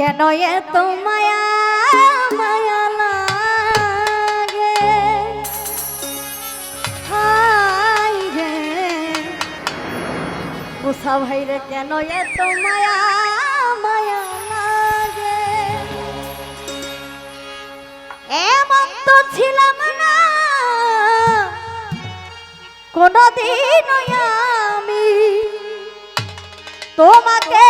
কেন এ তো মায়া মায়া লাগে? হাই রে। উষা ভাই রে কেন এ তো মায়া মায়া লাগে? এমন তো ছিলাম না। কোনদিন আমি তোমাকে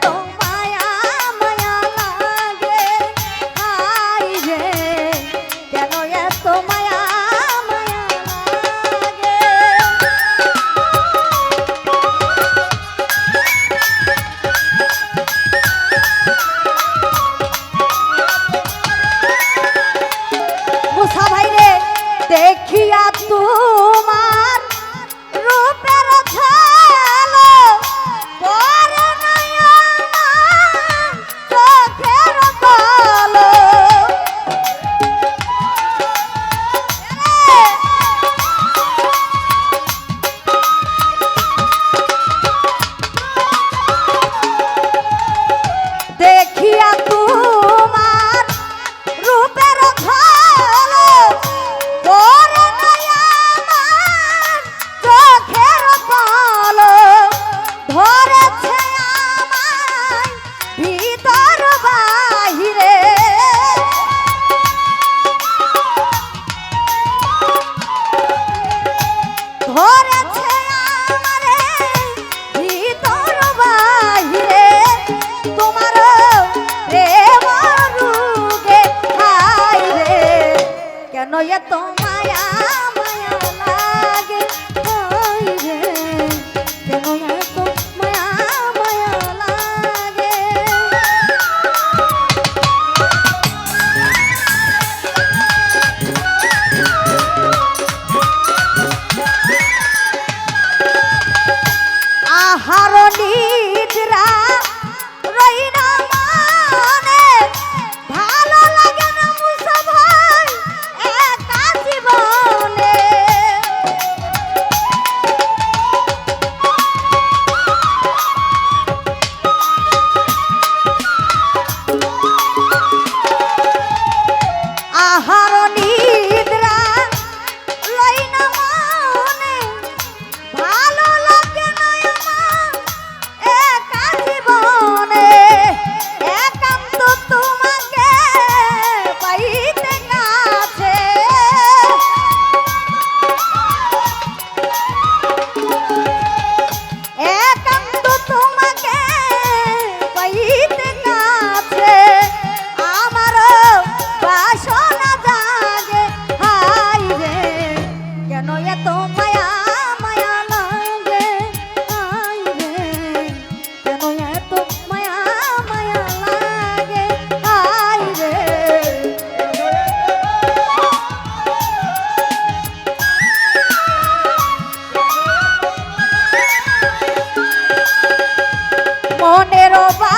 东风。নয় তো মায়া মায়া লাগে। ওই আহারণী nobody.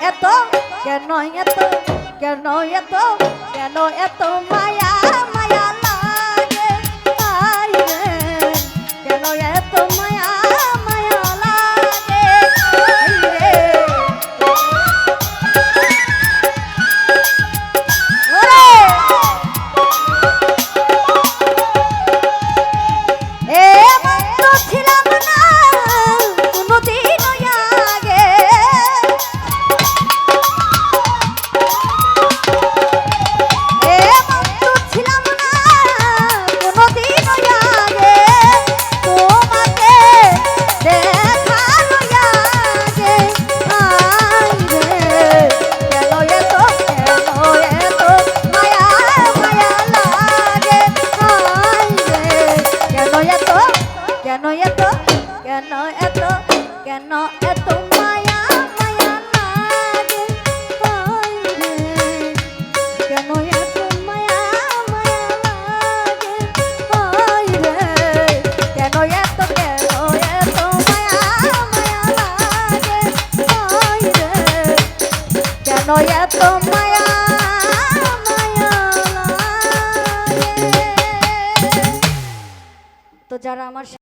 এত কেন এত কেন এত কেন এত মায়া কেন এত কেন এত মায়া মায়া লাগে? কেন এত মায়া মায়া লাগে? কেন এত কেন এত মায়া মায়া লাগে? কেন এত মায়া তো যারা আমার